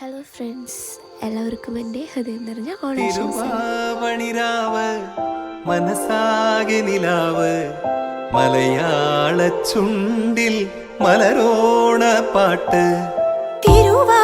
Hello friends എല്ലാവർക്കും എന്റെ ഹൃദയം നിറഞ്ഞ മനസ്സാകെ നിലാവ്. മലയാള ചുണ്ടിൽ മലരോണ പാട്ട്. തിരുവാ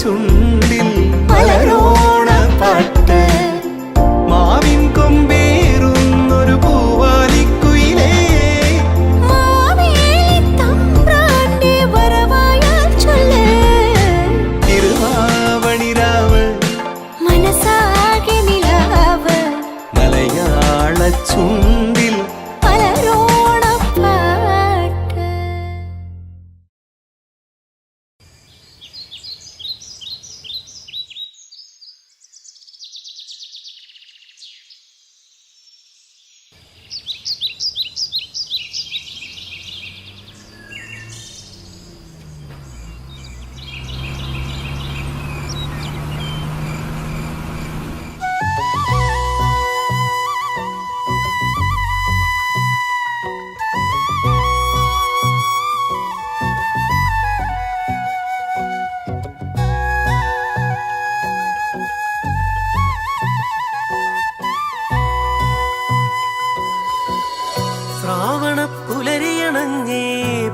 ചുണ്ടിൽ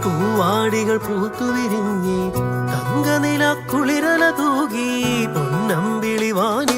പൂവാടികൾ പൂത്തു വിരിഞ്ഞി തങ്കനില കുളിരല തൂകി പൊന്നമ്പിളിവാനി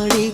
പാടി